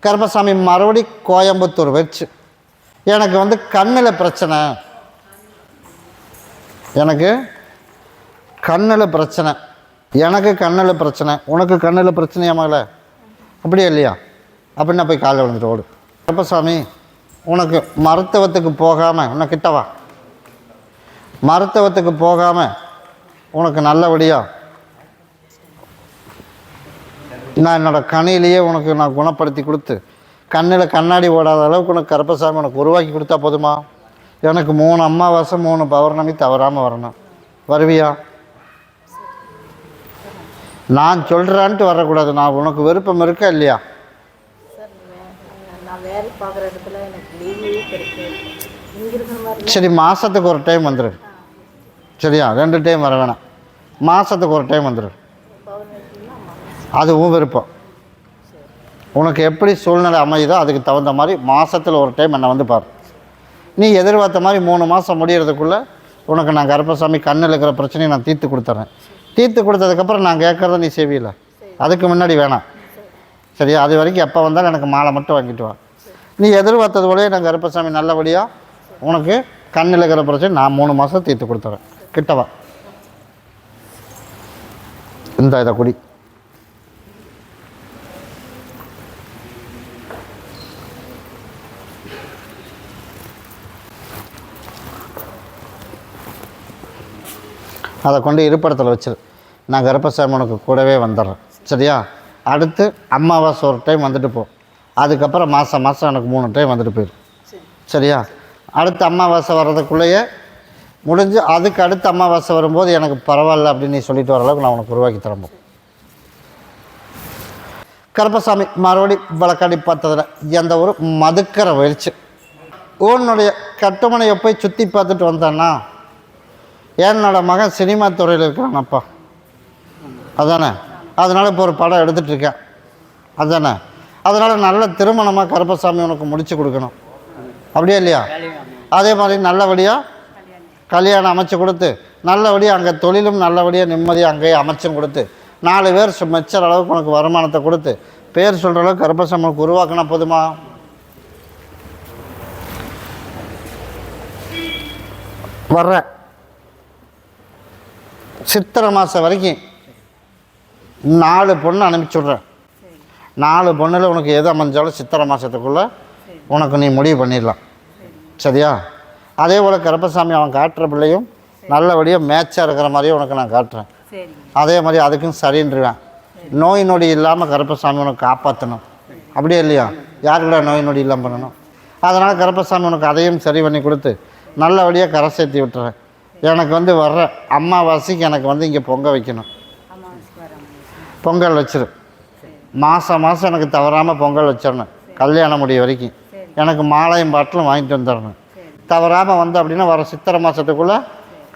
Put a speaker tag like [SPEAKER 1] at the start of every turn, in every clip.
[SPEAKER 1] கருப்பசாமி மறுபடி கோயம்புத்தூர் வச்சு எனக்கு வந்து கண்ணில் பிரச்சனை. எனக்கு கண்ணில் பிரச்சனை. எனக்கு கண்ணில் பிரச்சனை. உனக்கு கண்ணில் பிரச்சனையா மகளே? அப்படியா இல்லையா? அப்படின்னா போய் காலையில் விழுந்துட்டு ஓடு. கருப்பசாமி உனக்கு மருத்துவத்துக்கு போகாமல் உன்னை கிட்டவா மருத்துவத்துக்கு போகாமல் உனக்கு நல்லபடியாக நான் என்னோடய கணிலேயே உனக்கு நான் குணப்படுத்தி கொடுத்து கண்ணில் கண்ணாடி ஓடாத அளவுக்கு உனக்கு கருப்பசாமி உனக்கு உருவாக்கி கொடுத்தா போதுமா? எனக்கு மூணு அமாவாசை மூணு பௌர்ணமி தவறாமல் வரணும். வருவியா? நான் சொல்கிறான்ட்டு வரக்கூடாது. நான் உனக்கு விருப்பம் இருக்கா இல்லையா?
[SPEAKER 2] சார்
[SPEAKER 1] மாதத்துக்கு ஒரு டைம் வந்துடு சரியா? ரெண்டு டைம் வர வேணாம். மாதத்துக்கு ஒரு டைம் வந்துடு அதுவும் விருப்பம். உனக்கு எப்படி சூழ்நிலை அமையுதோ அதுக்கு தகுந்த மாதிரி மாதத்தில் ஒரு டைம் என்னை வந்து பாரு. நீ எதிர்பார்த்த மாதிரி மூணு மாதம் முடிகிறதுக்குள்ளே உனக்கு நான் கருப்பசாமி கண்ணில் இருக்கிற பிரச்சனையை நான் தீர்த்து கொடுத்துட்றேன் தீர்த்து கொடுத்ததுக்கப்புறம் நான் கேட்குறத நீ செய்வியில் அதுக்கு முன்னாடி வேணாம். சரியா? அது வரைக்கும் எப்போ வந்தாலும் எனக்கு மாலை மட்டும் வாங்கிட்டு வா. நீ எதிர்பார்த்தது போலயே நான் கருப்பசாமி நல்லபடியாக உனக்கு கண்ணில் இருக்கிற பிரச்சனை நான் மூணு மாதம் தீர்த்து கொடுத்துறேன். கிட்டவா இந்த இதை குடி. அதை கொண்டு இருப்பிடத்தில் வச்சிரு. நான் கருப்பசாமி உனக்கு கூடவே வந்துடுறேன். சரியா? அடுத்து அம்மாவாசை ஒரு டைம் வந்துட்டு போ. அதுக்கப்புறம் மாதம் மாதம் எனக்கு மூணு டைம் வந்துட்டு போயிடும் சரியா? அடுத்து அம்மாவாசை வர்றதுக்குள்ளேயே முடிஞ்சு அதுக்கு அடுத்து அமாவாசை வரும்போது எனக்கு பரவாயில்ல அப்படின்னு நீ சொல்லிட்டு வர அளவுக்கு நான் உனக்கு உருவாக்கி தரம்போ கருப்பசாமி மறுபடி வழக்காடி பார்த்ததில் எந்த ஒரு மதுக்கரை வயிற்று உன்னுடைய கட்டுமனையை போய் சுற்றி பார்த்துட்டு வந்தேன்னா என்னோட மகன் சினிமா துறையில் இருக்கிறானப்பா. அதானே? அதனால் இப்போ ஒரு படம் எடுத்துகிட்டு இருக்கேன். அதானே? அதனால் நல்ல திருமணமாக கருப்பசாமி உனக்கு முடித்து கொடுக்கணும். அப்படியே இல்லையா? அதே மாதிரி நல்லபடியாக கல்யாணம் அமைச்சு கொடுத்து நல்லபடியாக அங்கே தொழிலும் நல்லபடியாக நிம்மதியாக அங்கேயே அமைச்சும் கொடுத்து நாலு பேர் மெச்சர் அளவுக்கு உனக்கு வருமானத்தை கொடுத்து பேர் சொல்கிற அளவுக்கு கருப்பசாமி உனக்கு உருவாக்கினா போதுமா? வர்றேன். சித்திரை மாதம் வரைக்கும் நாலு பொண்ணு அனுப்பிச்சி விட்றேன் நாலு பொண்ணில் உனக்கு எது அமைஞ்சாலும் சித்திரை மாதத்துக்குள்ளே உனக்கு நீ முடிவு பண்ணிடலாம். சரியா? அதே போல் கருப்பசாமி அவன் காட்டுற பிள்ளையும் நல்லபடியாக மேட்சாக இருக்கிற மாதிரியே உனக்கு நான் காட்டுறேன். அதே மாதிரி அதுக்கும் சரின்றுவேன். நோய் நொடி இல்லாமல் கருப்பசாமி உனக்கு காப்பாற்றணும் அப்படியே இல்லையா? யாருக்குடா நோய் நொடி இல்லாமல் பண்ணணும்? அதனால் கருப்பசாமி உனக்கு அதையும் சரி பண்ணி கொடுத்து நல்லபடியாக கரை சேர்த்தி விட்டுறேன். எனக்கு வந்து வர்ற அம்மாவாசைக்கு எனக்கு வந்து இங்கே பொங்க வைக்கணும். பொங்கல் வச்சிரு. மாதம் மாதம் எனக்கு தவறாமல் பொங்கல் வச்சிடணும் கல்யாணம் முடிய வரைக்கும். எனக்கு மாலையும் பாட்டிலும் வாங்கிட்டு வந்துடணும் தவறாமல் வந்து அப்படின்னா வர சித்திரை மாதத்துக்குள்ளே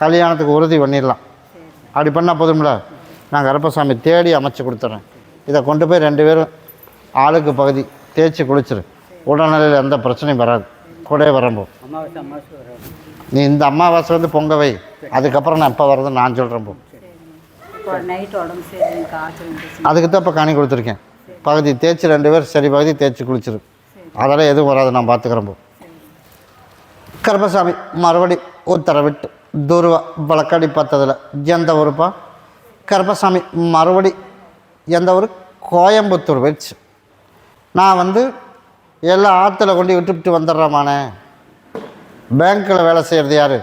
[SPEAKER 1] கல்யாணத்துக்கு உறுதி பண்ணிடலாம். அப்படி பண்ணால் போதும்ல? நான் கருப்பசாமி தேடி அமைச்சு கொடுத்துட்றேன் இதை கொண்டு போய் ரெண்டு பேரும் ஆளுக்கு பகுதி தேய்ச்சி குளிச்சிரு. உடல்நிலையில் எந்த பிரச்சனையும் வராது. கூட வரம்போ நீ இந்த அமாவாசை வந்து பொங்க வை. அதுக்கப்புறம் நான் எப்போ வர்றது நான் சொல்கிறேன் போ.
[SPEAKER 2] நைட்
[SPEAKER 1] அதுக்கு தான் இப்போ காணி கொடுத்துருக்கேன். பகுதி தேய்ச்சி ரெண்டு பேர் சரி பகுதி தேய்ச்சி குளிச்சிரு. அதெல்லாம் எதுவும் வராது நான் பார்த்துக்கிறேன் போ. கருப்பசாமி மறுபடி உத்தரவிட்டு துருவா வழக்காடி பார்த்ததில் எந்த ஊருப்பா? கருப்பசாமி மறுபடி எந்த ஊர்? கோயம்புத்தூர் வச்சு நான் வந்து எல்லாம் ஆற்றுல கொண்டு விட்டுவிட்டு வந்துடுறேமானே. பேங்க்கில் வேலை செய்கிறது யார்?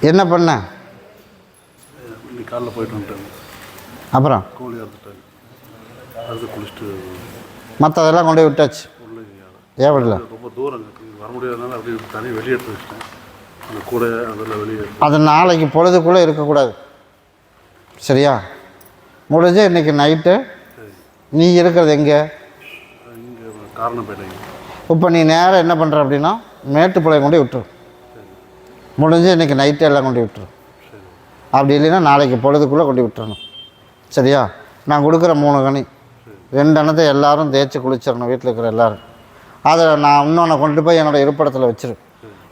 [SPEAKER 1] என்ன பண்ண?
[SPEAKER 3] காலைல போயிட்டு வந்துட்டேன்.
[SPEAKER 1] அப்புறம்?
[SPEAKER 3] கோழி அறுத்துட்டேன். அறுத்து குளிச்சுட்டு
[SPEAKER 1] மற்றதெல்லாம் கொண்டு போய் விட்டாச்சு. ஏன் விடல?
[SPEAKER 3] ரொம்ப தூரம். வர முடியாதனால அப்படியே தனி வெளியே எடுத்து வச்சிட்டேன். அந்த கூடை அதில் வெளியே
[SPEAKER 1] அது நாளைக்கு பொழுதுக்குள்ளே இருக்கக்கூடாது. சரியா? முடிஞ்ச இன்னைக்கு நைட்டு நீ இருக்கிறது எங்கே?
[SPEAKER 3] இங்கே
[SPEAKER 1] இப்போ நீ நேராக என்ன பண்ணுற அப்படின்னா மேட்டுப்பாளையம் கொண்டு விட்டுரு. முடிஞ்சு இன்றைக்கி நைட்டு எல்லாம் கொண்டு விட்டுரு. அப்படி இல்லைன்னா நாளைக்கு பொழுதுக்குள்ளே கொண்டு விட்டுறணும். சரியா? நான் கொடுக்குற மூணு கனி. ரெண்டு அணத்தை எல்லாரும் தேய்ச்சி குளிச்சிடணும் வீட்டில் இருக்கிற எல்லோரும். அதை நான் இன்னொன்று கொண்டு போய் என்னோடய இருப்பிடத்தில் வச்சிரு.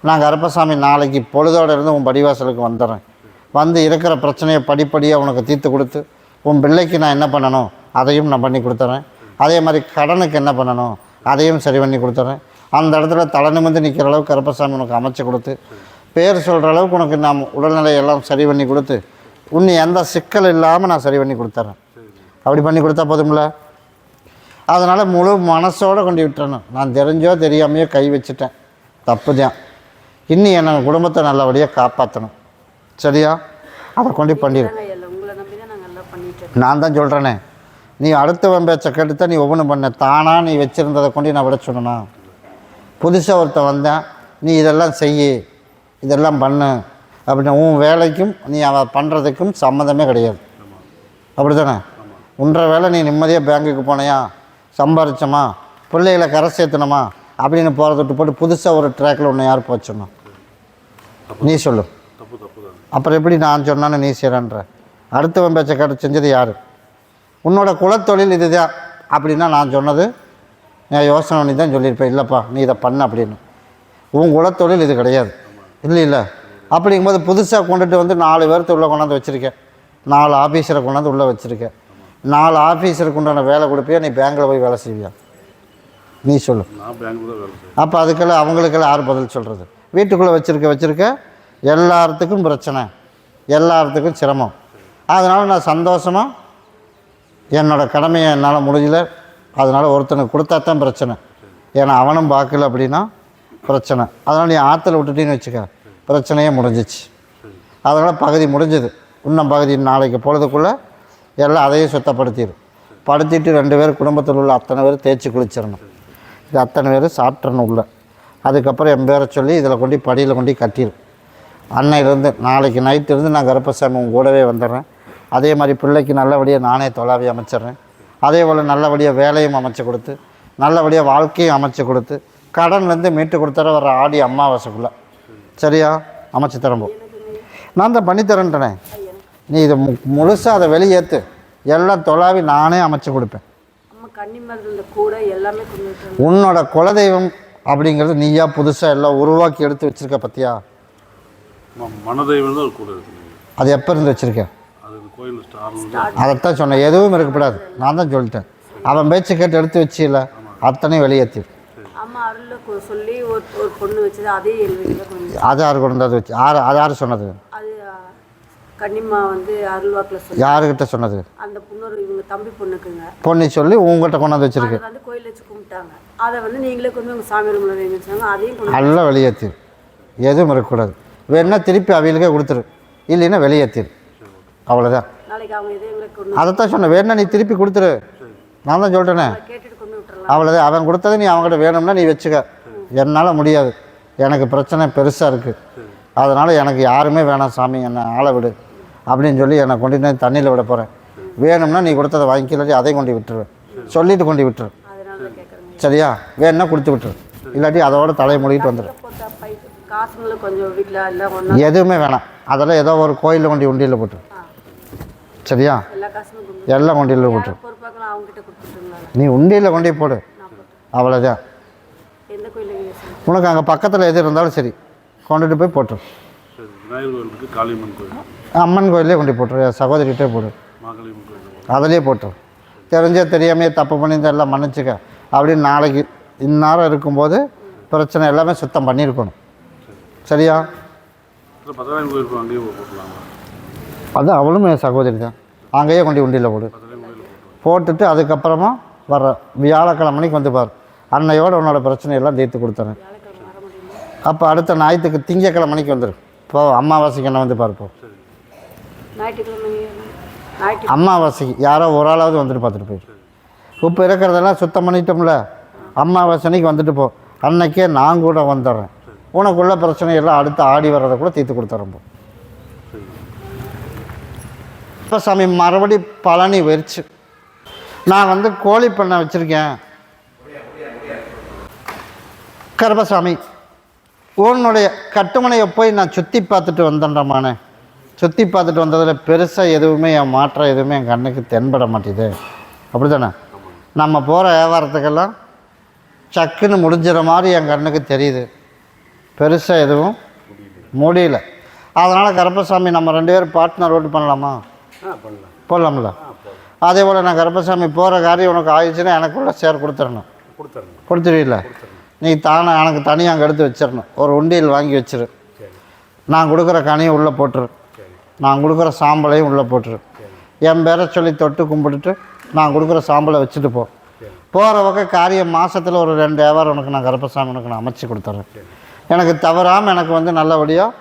[SPEAKER 1] நான் கருப்பசாமி நாளைக்கு பொழுதோட இருந்து உன் படிவாசலுக்கு வந்துடுறேன். வந்து இருக்கிற பிரச்சனையை படிப்படியாக உனக்கு தீர்த்து கொடுத்து உன் பிள்ளைக்கு நான் என்ன பண்ணணும் அதையும் நான் பண்ணி கொடுத்துறேன். அதே மாதிரி கடனுக்கு என்ன பண்ணணும் அதையும் சரி பண்ணி கொடுத்துட்றேன். அந்த இடத்துல தலை நிமிர்ந்து நிற்கிற அளவுக்கு கருப்பசாமி உனக்கு அமைச்சு கொடுத்து பேர் சொல்கிற அளவுக்கு உனக்கு நாம் உடல்நிலை எல்லாம் சரி பண்ணி கொடுத்து உன்னை எந்த சிக்கல் இல்லாமல் நான் சரி பண்ணி கொடுத்துட்றேன். அப்படி பண்ணி கொடுத்தா போதும்ல? அதனால் முழு மனசோட கொண்டு விட்டுறணும். நான் தெரிஞ்சோ தெரியாமையோ கை வச்சுட்டேன். தப்பு தான். இன்னும் என்னை குடும்பத்தை நல்லபடியாக காப்பாற்றணும் சரியா? அதை கொண்டு பண்ணிடு. நான் தான் சொல்கிறேனே நீ அடுத்தவன் பேச்சை கேட்டு நீ ஒவ்வொன்றும் பண்ண. தானாக நீ வச்சுருந்ததை கொண்டு நான் விட சொன்னா புதுசாக ஒருத்தன் வந்தேன். நீ இதெல்லாம் செய்யி. இதெல்லாம் பண்ணு. அப்படின்னு உன் வேலைக்கும் நீ அவன் பண்ணுறதுக்கும் சம்மந்தமே கிடையாது. அப்படி தானே உன்ற வேலை நீ நிம்மதியாக பேங்குக்கு போனையா? சம்பாரிச்சோமா? பிள்ளைகளை கரை சேர்த்தணுமா? அப்படின்னு போகிறத விட்டு போட்டு புதுசாக ஒரு ட்ராக்கில் ஒன்று யார் போச்சணும் நீ சொல்லு. அப்புறம் எப்படி நான் சொன்னான்னு நீ செய்கிறன்ற அடுத்தவன் பேச்சை கேட்டு செஞ்சது யார்? உன்னோட குலத்தொழில் இதுதான் அப்படின்னா நான் சொன்னது நான் யோசனை பண்ணி தான் சொல்லியிருப்பேன். இல்லைப்பா நீ இதை பண்ண அப்படின்னு. உன் குலத்தொழில் இது கிடையாது. இல்லை இல்லை அப்படிங்கும்போது புதுசாக கொண்டுட்டு வந்து நாலு பேர்த்த உள்ளே கொண்டாந்து வச்சுருக்கேன். நாலு ஆஃபீஸரை கொண்டாந்து உள்ளே வச்சுருக்கேன். நாலு ஆஃபீஸருக்கு உண்டான வேலை கொடுப்பியா? நீ பேங்க்கில் போய் வேலை செய்வியா? நீ சொல்லு.
[SPEAKER 3] பேங்க்ல
[SPEAKER 1] அப்போ அதுக்கெல்லாம் அவங்களுக்கெல்லாம் யார் பதில் சொல்கிறது வீட்டுக்குள்ளே வச்சுருக்க வச்சுருக்க எல்லாத்துக்கும் பிரச்சனை. எல்லாத்துக்கும் சிரமம். அதனால் நான் சந்தோஷமாக என்னோடய கடமையை என்னால் முடியல. அதனால் ஒருத்தனுக்கு கொடுத்தா தான் பிரச்சனை. ஏன்னா அவனும் பார்க்கல அப்படின்னா பிரச்சனை. அதனால் நீ ஆற்றுல விட்டுட்டின்னு வச்சுக்க பிரச்சனையே முடிஞ்சிச்சு. அதனால் பகுதி முடிஞ்சது. இன்னும் பகுதி நாளைக்கு பொழுதுக்குள்ளே எல்லாம் அதையும் சுத்தப்படுத்திடும் படுத்திட்டு ரெண்டு பேர் குடும்பத்தில் உள்ள அத்தனை பேர் தேய்ச்சி குளிச்சிடணும். இது அத்தனை பேர் சாப்பிட்றணும் உள்ள. அதுக்கப்புறம் என் பேரை சொல்லி இதில் கொண்டு படியில் கொண்டு கட்டிடும் அன்னையிலேருந்து நாளைக்கு நைட்டிலேருந்து நான் கருப்பசாமி உங்க கூடவே வந்துடுறேன். அதே மாதிரி பிள்ளைக்கு நல்லபடியாக நானே தொலாவி அமைச்சிடுறேன். அதே போல் நல்லபடியாக வேலையும் அமைச்சு கொடுத்து நல்லபடியாக வாழ்க்கையும் அமைச்சு கொடுத்து கடன்லேருந்து மீட்டு கொடுத்துற வர ஆடி அமாவாசைக்குள்ளே. சரியா? அமைச்சு தரம்போ. நான் தான் பண்ணித்தரேன்ட்டனே நீ இதை மு முழுசாக அதை வெளியேற்று எல்லாம் தொலாவி நானே அமைச்சு கொடுப்பேன். உன்னோட குலதெய்வம் அப்படிங்கிறது நீயா புதுசாக எல்லாம் உருவாக்கி எடுத்து வச்சிருக்க பத்தியா?
[SPEAKER 3] மனதெய்வம் தான் கூட இருக்கு.
[SPEAKER 1] அது எப்போ இருந்து வச்சிருக்க?
[SPEAKER 3] அது கோயில் ஸ்டார்
[SPEAKER 1] அதைத்தான் சொன்னேன். எதுவும் இருக்கக்கூடாது நான் தான் சொல்லிட்டேன். அவன் பேச்சு கேட்டு எடுத்து வச்சில அத்தனையும் வெளியேற்றி
[SPEAKER 2] சொல்லி ஒரு பொண்ணு வச்சது அதே
[SPEAKER 1] அது யார் கொண்டு வந்து வச்சு யார் அது யார் சொன்னது?
[SPEAKER 2] அது ஆ, கன்னிம்மா வந்து அருள்வாக்கில்
[SPEAKER 1] யாருக்கிட்ட சொன்னது?
[SPEAKER 2] அந்த பொண்ணு இவங்க தம்பி பொண்ணுக்குங்க.
[SPEAKER 1] பொண்ணி சொல்லி உங்கள்கிட்ட கொண்டு வந்து வச்சிருக்கு.
[SPEAKER 2] அதை வந்து கோயில் வச்சு கும்பிட்டாங்க. அதை வந்து நீங்களே கொண்டு உங்கள் சாமி ரூமில் வைங்க சொன்னாங்க. அதையும்
[SPEAKER 1] நல்லா வெளியேற்றி எதுவும் இருக்கக்கூடாது. வேணா திருப்பி அவிகளுக்கே கொடுத்துரு. இல்லைன்னா வெளியேற்றிரு அவ்வளோதான்
[SPEAKER 2] நாளைக்கு அவங்க இதே எங்களுக்கு கொண்டு
[SPEAKER 1] அதைத்தான் சொன்னேன். வேணா நீ திருப்பி கொடுத்துரு. நான் தான் சொல்லிட்டேனே
[SPEAKER 2] கேட்டுட்டு கொண்டு விட்டுறலாம்.
[SPEAKER 1] அவ்வளோதான் அவன் கொடுத்தது நீ அவங்ககிட்ட வேணும்னா நீ வச்சுக்க. என்னால் முடியாது. எனக்கு பிரச்சனை பெருசாக இருக்குது அதனால் எனக்கு யாருமே வேணாம் சாமி. என்னை ஆள விடு. அப்படின்னு சொல்லி என்னை கொண்டு போய் தண்ணியில் விட போகிறேன் வேணும்னா நீ கொடுத்ததை வாங்கிக்கலாட்டி அதையும் கொண்டு விட்டுருவேன் சொல்லிட்டு கொண்டு விட்டுரு. சரியா? வேணும்னா கொடுத்து விட்டுரு. இல்லாட்டி அதோட தலையை மூடிட்டு வந்துடு எதுவுமே வேணாம். அதெல்லாம் ஏதோ ஒரு கோயிலில் கொண்டு உண்டியில் போட்டுரு. சரியா? எல்லாம் உண்டியில்
[SPEAKER 2] கொடுத்துட்டுங்களா
[SPEAKER 1] நீ உண்டியில் கொண்டு போடு. அவ்வளோதான் உனக்கு அங்கே பக்கத்தில் எது இருந்தாலும் சரி கொண்டுட்டு போய் போட்டுரு. அம்மன் கோயிலே கொண்டு போட்டுரு. என் சகோதரிகிட்டே போடு. அதிலே போட்டுரு. தெரிஞ்சே தெரியாமையே தப்பு பண்ணியிருந்தா எல்லாம் மன்னிச்சுக்க. அப்படின்னு நாளைக்கு இந்நேரம் இருக்கும்போது பிரச்சனை எல்லாமே சுத்தம் பண்ணியிருக்கணும். சரியா?
[SPEAKER 3] அப்புறம்
[SPEAKER 1] அது அவளும் என் சகோதரி தான். அங்கேயே கொண்டு உண்டியில் போடு. போட்டுட்டு அதுக்கப்புறமா வர்ற வியாழக்கிழமைக்கு வந்து பார். அன்னையோட உன்னோட பிரச்சனையெல்லாம் தீர்த்து கொடுத்துறேன். அப்போ அடுத்த ஞாயிற்றுக்கு திங்கக்கிழமைக்கு வந்துடும் இப்போ அம்மாவாசைக்கு என்ன வந்து பார்ப்போம்
[SPEAKER 2] ஞாயிற்றுக்கிழமை
[SPEAKER 1] யாரோ ஒரு ஆளாவது வந்துட்டு பார்த்துட்டு போயிரு. இப்போ இருக்கிறதெல்லாம் சுத்தம் பண்ணிட்டோம்ல. அம்மாவாசனைக்கு வந்துட்டு போ. அன்னைக்கே நான் கூட வந்துடுறேன். உனக்குள்ள பிரச்சனையெல்லாம் அடுத்து ஆடி வர்றதை கூட தீர்த்து கொடுத்துறேன் போ. இப்போ சாமி மறுபடி பழனி வெறிச்சு. நான் வந்து கோழி பண்ணை வச்சுருக்கேன். கருப்பசாமி உன்னுடைய கட்டுமனையை போய் நான் சுற்றி பார்த்துட்டு வந்தேன்டாமானே சுற்றி பார்த்துட்டு வந்ததில் பெருசாக எதுவுமே என் மாற்றம் எதுவுமே என் கண்ணுக்கு தென்பட மாட்டேது. அப்படி தானே நம்ம போகிற வியாபாரத்துக்கெல்லாம் சக்குன்னு முடிஞ்சிற மாதிரி என் கண்ணுக்கு தெரியுது. பெருசாக எதுவும் முடியல. அதனால் கருப்பசாமி நம்ம ரெண்டு பேரும் பார்ட்னர் ஓட்டு பண்ணலாமா? போடலாம்ல? அதே போல் நான் கருப்பசாமி போகிற காரியம் உனக்கு ஆயிடுச்சுன்னா எனக்குள்ள ஷேர் கொடுத்துடணும்.
[SPEAKER 3] கொடுத்துருங்க
[SPEAKER 1] கொடுத்துருவீல்ல நீ தானே எனக்கு தனியாக அங்கே எடுத்து வச்சிடணும். ஒரு உண்டியல் வாங்கி வச்சிரு.
[SPEAKER 3] சரி.
[SPEAKER 1] நான் கொடுக்குற கனியும் உள்ளே போட்டுரு.
[SPEAKER 3] சரி.
[SPEAKER 1] நான் கொடுக்குற சாம்பலையும் உள்ளே போட்டுரு. என் பேரை சொல்லி தொட்டு கும்பிட்டுட்டு நான் கொடுக்குற சாம்பலை வச்சுட்டு போ. போகிற பக்கம் காரியம் மாதத்தில் ஒரு ரெண்டு வியாபாரம் உனக்கு நான் கருப்பசாமி உனக்கு நான் அமைச்சு கொடுத்துட்றேன் எனக்கு தவறாமல் எனக்கு வந்து நல்லபடியாக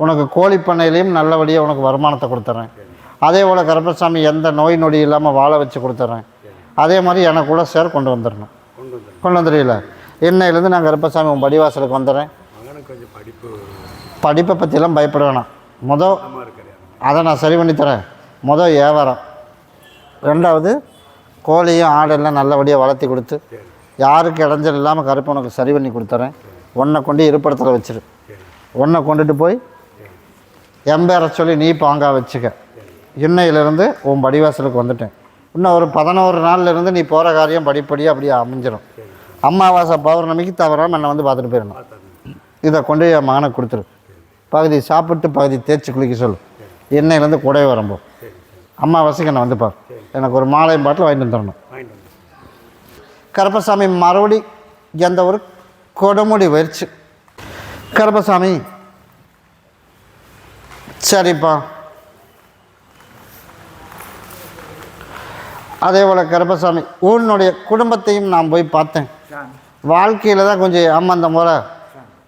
[SPEAKER 1] உனக்கு கோழி பண்ணையிலையும் நல்லபடியாக உனக்கு வருமானத்தை கொடுத்துட்றேன் அதே போல் கருப்பசாமி எந்த நோய் நொடி இல்லாமல் வாழ வச்சு கொடுத்துட்றேன் அதே மாதிரி எனக்குள்ள சேர் கொண்டு வந்துடணும்
[SPEAKER 3] கொண்டு
[SPEAKER 1] வந்துடுவீல இன்னையிலேருந்து நான் கருப்பசாமி உன் படிவாசலுக்கு வந்துடுறேன்
[SPEAKER 3] படிப்பு
[SPEAKER 1] படிப்பை பற்றிலாம் பயப்பட வேணாம். மொதல்
[SPEAKER 3] இருக்கிறேன்
[SPEAKER 1] அதை நான் சரி பண்ணி தரேன். மொதல் வியாபாரம் ரெண்டாவது கோழியும் ஆடெல்லாம் நல்லபடியாக வளர்த்தி கொடுத்து யாருக்கு இடைஞ்சல் இல்லாமல் கருப்பு உனக்கு சரி பண்ணி கொடுத்துறேன். உன்னை கொண்டு இருப்பிடத்தில் வச்சிரு. உன்னை கொண்டுட்டு போய் எம்பேரை சொல்லி நீ பாங்கா வச்சுக்க. இன்னையிலேருந்து உன் படிவாசலுக்கு வந்துட்டேன். இன்னும் ஒரு பதினோரு நாள்லேருந்து நீ போகிற காரியம் படிப்படியாக அப்படியே அமைஞ்சிடும் அமாவாசை பௌர்ணமிக்கு தவறாமல் என்னை வந்து பார்த்துட்டு போயிடணும். இதை கொண்டு என் மகனுக்கு கொடுத்துரு. பகுதி சாப்பிட்டு பகுதி தேய்ச்சி குளிக்க சொல்லு. எண்ணெயிலேருந்து கூடவே வரம்போ அம்மாவாசைக்கு என்னை வந்து பார். எனக்கு ஒரு மாலை பாட்டில் வாங்கிட்டு வந்து தரணும். கருப்பசாமி மறுபடி எந்த ஒரு கொடுமுடி வயிற்று. கருப்பசாமி சரிப்பா. அதே போல் கருப்பசாமி உன்னுடைய குடும்பத்தையும் நான் போய் பார்த்தேன். வாழ்க்கையில் தான் கொஞ்சம் ஏமாந்த முறை.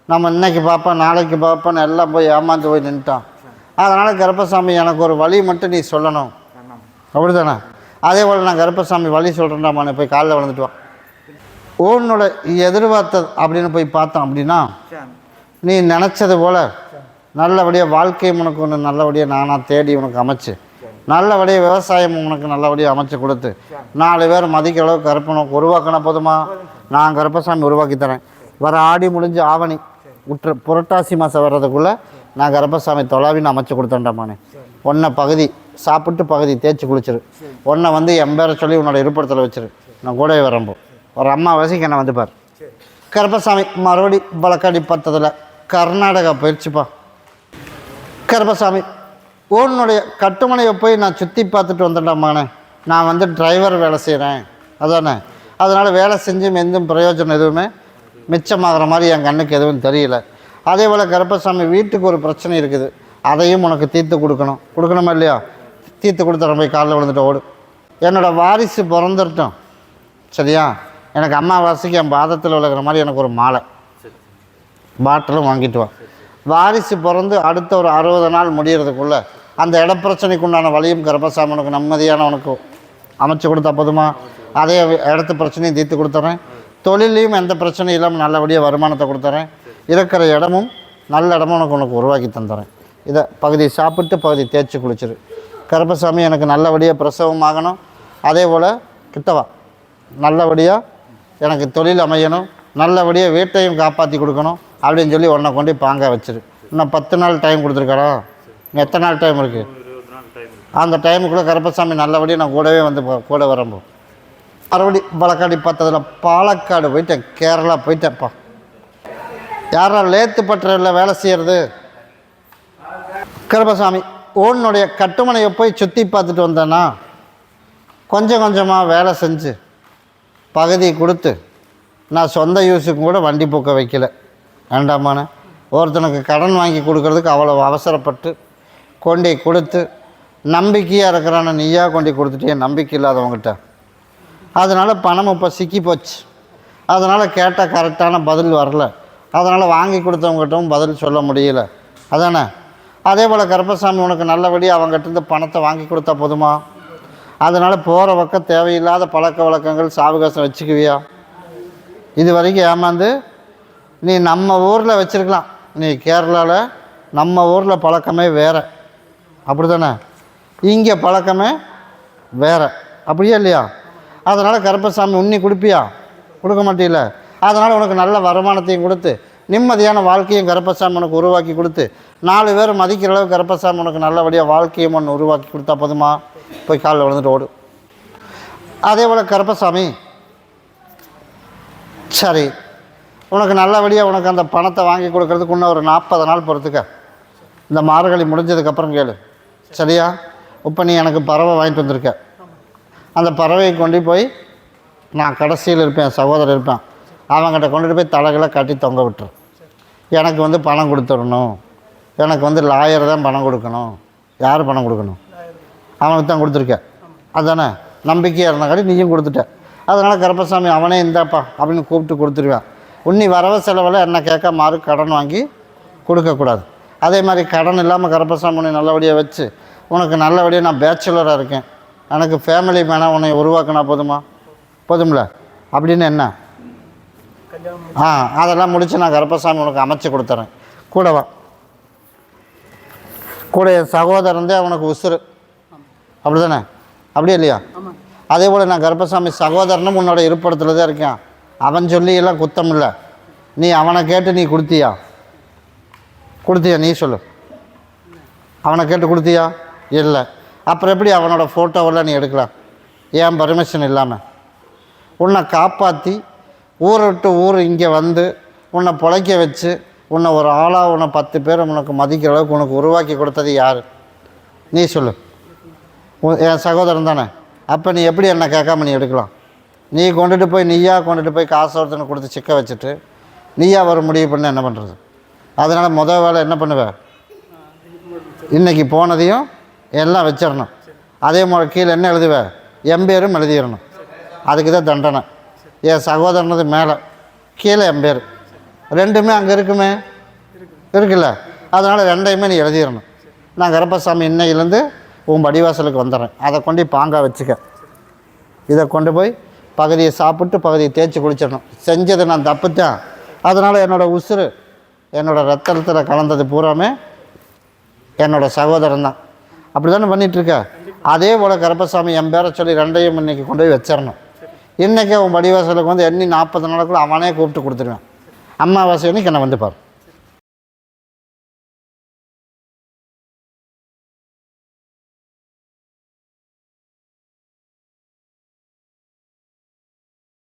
[SPEAKER 1] நம்ம இன்னைக்கு பார்ப்போம் நாளைக்கு பார்ப்பேன் எல்லாம் போய் ஏமாந்து போய் நின்ட்டான் அதனால் கருப்பசாமி எனக்கு ஒரு வழி மட்டும் நீ சொல்லணும். அப்படி தானே அதே போல் நான் கருப்பசாமி வழி சொல்கிறேன்டா மனை போய் காலைல வளர்ந்துட்டுவான் உன்னோட எதிர்பார்த்தது அப்படின்னு போய் பார்த்தோம் அப்படின்னா நீ நினச்சது போல் நல்லபடியாக வாழ்க்கையும் உனக்கு ஒன்று நல்லபடியாக நானாக தேடி உனக்கு அமைச்சு. நல்லபடியாக விவசாயம் உனக்கு நல்லபடியாக அமைச்சு கொடுத்து நாலு பேர் மதிக்க அளவுக்கு கருப்பு உருவாக்கினா உருவாக்கின போதுமா? நான் கருப்பசாமி உருவாக்கி தரேன். வர ஆடி முடிஞ்சு ஆவணி உற்ற புரட்டாசி மாதம் வர்றதுக்குள்ளே நான் கருப்பசாமி தொலாவின்னு அமைச்சு கொடுத்தேன்டாமானே. ஒன்றை பகுதி சாப்பிட்டு பகுதி தேய்ச்சி குளிச்சிரு. ஒன்றை வந்து எம்பேரை சொல்லி உன்னோட இருப்பிடத்தில் வச்சிரு. நான் கூடவே வரம்போ ஒரு அம்மா வயசுக்கு என்னை வந்து பார். கருப்பசாமி மறுபடி பலக்காடி பத்ததில் கர்நாடகா போயிடுச்சுப்பா கருப்பசாமி உன்னுடைய கட்டுமனையை போய் நான் சுற்றி பார்த்துட்டு வந்துட்டேம்மாண்ணே. நான் வந்து டிரைவர் வேலை செய்கிறேன் அதானே? அதனால் வேலை செஞ்சும் எந்த பிரயோஜனம் எதுவுமே மிச்சமாகிற மாதிரி என் கண்ணுக்கு எதுவும் தெரியல. அதே போல் கருப்பசாமி வீட்டுக்கு ஒரு பிரச்சனை இருக்குது. அதையும் உனக்கு தீர்த்து கொடுக்கணும். கொடுக்கணுமா இல்லையா? தீர்த்து கொடுத்துற போய் காலைல விழுந்துட்டு ஓடு. என்னோடய வாரிசு பிறந்துட்டோம் சரியா? எனக்கு அம்மாவாசைக்கு என் பாதத்தில் விழுகிற மாதிரி எனக்கு ஒரு மாலை. பாட்டிலும் வாங்கிட்டு வா. வாரிசு பிறந்து அடுத்த ஒரு அறுபது நாள் முடிகிறதுக்குள்ளே அந்த இடப்பிரச்சனைக்கு உண்டான வழியும் கருப்பசாமி உனக்கு நிம்மதியான உனக்கு அமைச்சு கொடுத்தா போதுமா? அதே இடத்து பிரச்சனையும் தீர்த்து கொடுத்துட்றேன் தொழிலையும் எந்த பிரச்சனையும் இல்லாமல் நல்லபடியாக வருமானத்தை கொடுத்துறேன். இருக்கிற இடமும் நல்ல இடமும் உனக்கு உனக்கு உருவாக்கி தந்துடுறேன் இதை பகுதி சாப்பிட்டு பகுதி தேய்ச்சி குளிச்சிரு. கருப்பசாமி எனக்கு நல்லபடியாக பிரசவம் ஆகணும். அதே போல் கிட்டவா நல்லபடியாக எனக்கு தொழில் அமையணும். நல்லபடியாக வீட்டையும் காப்பாற்றி கொடுக்கணும் அப்படின்னு சொல்லி உன்னை கொண்டு பாங்க வச்சிரு. இன்னும் பத்து நாள் டைம் கொடுத்துருக்காரா எத்தனை நாள் டைம் இருக்குது அந்த டைமுக்குள்ளே கருப்பசாமி நல்லபடியாக நான் கூடவே வந்து கூட வரம்போ. மறுபடி பாலக்காடி பார்த்ததில் பாலக்காடு போயிட்டேன் கேரளா போயிட்டேன்ப்பா. யாரா லேத்து பட்டறையில் வேலை செய்கிறது கருப்பசாமி உன்னுடைய கட்டுமனையை போய் சுற்றி பார்த்துட்டு வந்தேன்னா கொஞ்சம் கொஞ்சமாக வேலை செஞ்சு பகுதி கொடுத்து நான் சொந்த யூஸுக்கும் கூட வண்டி போக்க வைக்கல. வேண்டாமான ஒருத்தனுக்கு கடன் வாங்கி கொடுக்கறதுக்கு அவ்வளோ அவசரப்பட்டு கொண்டி கொடுத்து நம்பிக்கையாக இருக்கிறான நீயா கொண்டு கொடுத்துட்டே நம்பிக்கை இல்லாதவங்ககிட்ட அதனால் பணம் இப்போ சிக்கி போச்சு. அதனால் கேட்டால் கரெக்டான பதில் வரல. அதனால் வாங்கி கொடுத்தவங்ககிட்டவும் பதில் சொல்ல முடியல. அதானே? அதே போல் கருப்பசாமி உனக்கு நல்லபடியாக அவங்ககிட்ட பணத்தை வாங்கி கொடுத்தா போதுமா? அதனால் போகிற பக்கம் தேவையில்லாத பழக்க வழக்கங்கள் சாவகாசம் வச்சுக்குவியா? இது வரைக்கும் ஏமாந்து நீ நம்ம ஊரில் வச்சுருக்கலாம். நீ கேரளாவில் நம்ம ஊரில் பழக்கமே வேறு. அப்படி தானே இங்கே பழக்கமே வேறு. அப்படியா இல்லையா? அதனால் கருப்பசாமி உண்ணி கொடுப்பியா? கொடுக்க மாட்டீல. அதனால் உனக்கு நல்ல வருமானத்தையும் கொடுத்து நிம்மதியான வாழ்க்கையும் கருப்பசாமி உனக்கு உருவாக்கி கொடுத்து நாலு பேர் மதிக்கிற அளவு கருப்பசாமி உனக்கு நல்லபடியாக வாழ்க்கையும் ஒன்று உருவாக்கி கொடுத்தா போதுமா? போய் காலில் விழுந்துட்டு ஓடு. அதே போல் கருப்பசாமி சரி உனக்கு நல்லபடியாக உனக்கு அந்த பணத்தை வாங்கி கொடுக்கறதுக்கு இன்னும் ஒரு நாற்பது நாள் பொறுத்துக்க. இந்த மார்கழி முடிஞ்சதுக்கப்புறம் கேளு. சரியா? இப்போ நீ எனக்கு பறவை வாங்கிட்டு வந்திருக்க. அந்த பறவையை கொண்டு போய் நான் கடைசியில் இருப்பேன் சகோதரர் இருப்பேன். அவங்ககிட்ட கொண்டுட்டு போய் தலைகளை கட்டி தொங்க விட்டுரு. எனக்கு வந்து பணம் கொடுத்துடணும். எனக்கு வந்து லாயர் தான் பணம் கொடுக்கணும். யார் பணம் கொடுக்கணும்? அவனுக்கு தான் கொடுத்துருக்க. அதானே? நம்பிக்கையாக இருந்தங்காட்டி நீயும் கொடுத்துட்ட. அதனால் கருப்பசாமி அவனே இந்தாப்பா அப்படின்னு கூப்பிட்டு கொடுத்துருவேன். உன்னி வரவு செலவில் என்ன கேட்க மாறு கடன் வாங்கி கொடுக்கக்கூடாது. அதே மாதிரி கடன் இல்லாமல் கருப்பசாமி நல்லபடியாக வச்சு உனக்கு நல்லபடியாக நான் பேச்சுலராக இருக்கேன். எனக்கு ஃபேமிலி மேனாக உன்னை உருவாக்கினா போதுமா? போதும்ல? அப்படின்னு என்ன? ஆ அதெல்லாம் முடித்து நான் கருப்பசாமி உனக்கு அமைச்சு கொடுத்துறேன். கூட வா. கூட என் சகோதரன் தான் அவனுக்கு உசுறு. அப்படி தானே அப்படியே இல்லையா? அதே போல் நான் கருப்பசாமி சகோதரனும் உன்னோட இருப்பிடத்துல தான் இருக்கேன். அவன் சொல்லி எல்லாம் குத்தம் இல்லை நீ அவனை கேட்டு நீ கொடுத்தியா? கொடுத்தியா? நீ சொல்லு. அவனை கேட்டு கொடுத்தியா? இல்லை. அப்புறம் எப்படி அவனோட ஃபோட்டோவெல்லாம் நீ எடுக்கலாம் ஏன் பர்மிஷன் இல்லாமல் உன்னை காப்பாற்றி ஊரை விட்டு ஊர் இங்கே வந்து உன்னை பிழைக்க வச்சு உன்னை ஒரு ஆளாக உன்னை பத்து பேர் உனக்கு மதிக்கிற அளவுக்கு உனக்கு உருவாக்கி கொடுத்தது யார்? நீ சொல்லு. என் சகோதரன் தானே. அப்போ நீ எப்படி என்னை கேட்காம நீ எடுக்கலாம்? நீ கொண்டுட்டு போய் நீயா கொண்டுட்டு போய் காசு ஒருத்தனை கொடுத்து சிக்க வச்சுட்டு நீயா வர முடிவு பண்ண என்ன பண்ணுறது அதனால் முதல் வேலை என்ன பண்ணுவேன் இன்றைக்கி போனதையும் எல்லாம் வச்சிடணும். அதே மாதிரி கீழே என்ன எழுதுவ? எம்பேரும் எழுதிடணும். அதுக்கு தான் தண்டனை. என் சகோதரனது மேலே கீழே எம்பேர் ரெண்டுமே அங்கே இருக்குமே? இருக்குல்ல? அதனால் ரெண்டையுமே நீ எழுதிடணும். நான் கருப்பசாமி இன்னையிலேருந்து உன் படிவாசலுக்கு வந்துடுறேன். அதை கொண்டு பாங்காக வச்சுக்க. இதை கொண்டு போய் பகுதியை சாப்பிட்டு பகுதியை தேய்ச்சி குளிச்சிடணும். செஞ்சது நான் தப்புத்தேன். அதனால் என்னோடய உசுறு என்னோடய ரத்தத்தில் கலந்தது பூராமே என்னோட சகோதரன் தான் அப்படி தானே பண்ணிகிட்ருக்க அதே போல் கருப்பசாமி என் பேரை சொல்லி ரெண்டையும் இன்னைக்கு கொண்டு போய் வச்சிடணும் இன்றைக்கி அவன் வடிவாசலுக்கு வந்து எண்ணி நாற்பது நாளுக்குள்ள அவனே கூப்பிட்டு கொடுத்துருவேன். அம்மாவாசை அன்னைக்கு என்னை வந்து பாரு.